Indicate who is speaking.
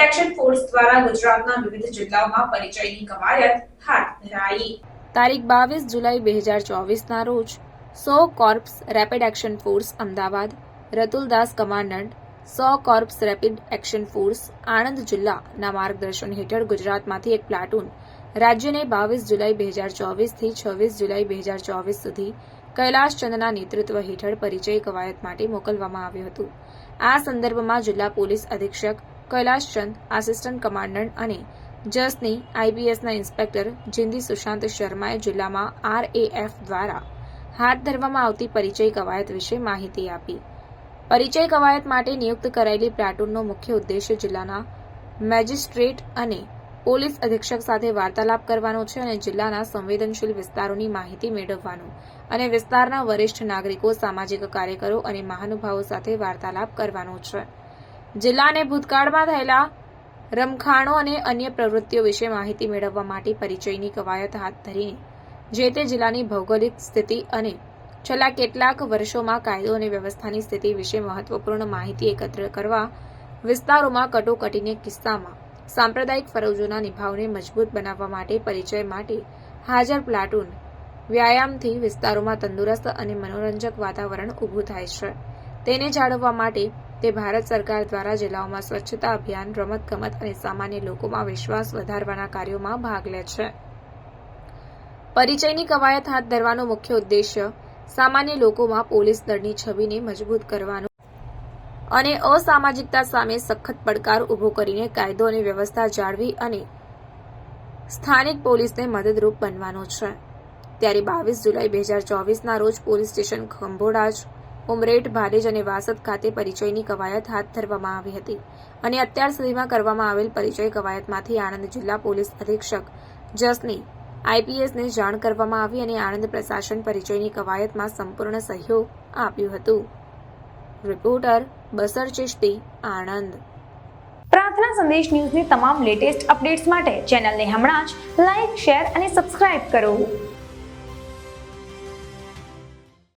Speaker 1: Action force દ્વારા ગુજરાતના વિવિધ જિલ્લાઓમાં
Speaker 2: તારીખ બાવીસ જુલાઈ બે હજાર ચોવીસના રોજ સો corps rapid action force Ahmedabad Ratuldas commandant, સો corps rapid action force Anand જિલ્લાના માર્ગદર્શન હેઠળ ગુજરાતમાંથી એક પ્લાટૂન રાજ્યને બાવીસ જુલાઈ બે હજાર ચોવીસથી છવ્વીસ જુલાઈ બે હજાર ચોવીસ સુધી કૈલાશચંદના નેતૃત્વ હેઠળ પરિચય કવાયત માટે મોકલવામાં આવ્યું હતું. આ સંદર્ભમાં જિલ્લા પોલીસ અધિક્ષક કૈલાશચંદ, આસિસ્ટન્ટ કમાન્ડન્ટ અને જસની આઈપીએસના ઇન્સ્પેક્ટર જિંદી સુશાંત શર્માએ જિલ્લામાં આરએએફ દ્વારા હાથ ધરવામાં આવતી પરિચય કવાયત વિશે માહિતી આપી. પરિચય કવાયત માટે નિયુક્ત કરાયેલી પ્લાટૂનનો મુખ્ય ઉદ્દેશ્ય જિલ્લાના મેજિસ્ટ્રેટ અને પોલીસ અધિક્ષક સાથે વાર્તાલાપ કરવાનો છે અને જિલ્લાના સંવેદનશીલ વિસ્તારોની માહિતી મેળવવાનો અને વિસ્તારના વરિષ્ઠ નાગરિકો, સામાજિક કાર્યકરો અને મહાનુભાવો સાથે વાર્તાલાપ કરવાનો છે. જિલ્લાને ભૂતકાળમાં થયેલા રમખાણો અને અન્ય પ્રવૃત્તિઓ વિશે માહિતી મેળવવા માટે પરિચયની કવાયત હાથ ધરીને, જે તે જિલ્લાની ભૌગોલિક સ્થિતિ અને છેલ્લા કેટલાક વર્ષોમાં કાયદો અને વ્યવસ્થાની સ્થિતિ વિશે મહત્વપૂર્ણ માહિતી એકત્ર કરવા વિસ્તારોમાં કટોકટીને કિસ્સામાં સાંપ્રદાયિક ફરજોના નિભાવને મજબૂત બનાવવા માટે પરિચય માટે હાજર પ્લાટૂન વ્યાયામથી વિસ્તારોમાં તંદુરસ્ત અને મનોરંજક વાતાવરણ ઊભું થાય છે. તેને જાળવવા માટે તે ભારત સરકાર દ્વારા જિલ્લાઓમાં સ્વચ્છતા અભિયાન, રમતગમત અને સામાન્ય લોકોમાં વિશ્વાસ વધારવાના કાર્યોમાં ભાગ લે છે. પરિચયની કવાયત હાથ ધરવાનો મુખ્ય ઉદ્દેશ્ય સામાન્ય લોકોમાં પોલીસ દળની છબીને મજબૂત કરવાનો અને અસામાજિકતા સામે સખત પડકાર ઊભો કરીને કાયદો અને વ્યવસ્થા જાળવી અને સ્થાનિક પોલીસને મદદરૂપ બનવાનો છે. ત્યારે બાવીસ જુલાઈ બે હજાર ચોવીસના રોજ પોલીસ સ્ટેશન ખંભોડાજ, ઉમરેઠ, ભાલેજ અને વાસદ ખાતે પરિચયની કવાયત હાથ ધરવામાં આવી હતી અને અત્યાર સુધીમાં કરવામાં આવેલ પરિચય કવાયતમાંથી આણંદ જિલ્લા પોલીસ અધિક્ષક જસની આઈપીએસને જાણ કરવામાં આવી અને આણંદ પ્રશાસન પરિચયની કવાયતમાં સંપૂર્ણ સહયોગ આપ્યું હતું. રિપોર્ટર બસર ચિશ્તી, આણંદ.
Speaker 3: પ્રાર્થના સંદેશ ન્યૂઝની તમામ લેટેસ્ટ અપડેટ્સ માટે ચેનલને હમણાં જ લાઈક શેર અને સબસ્ક્રાઇબ કરો.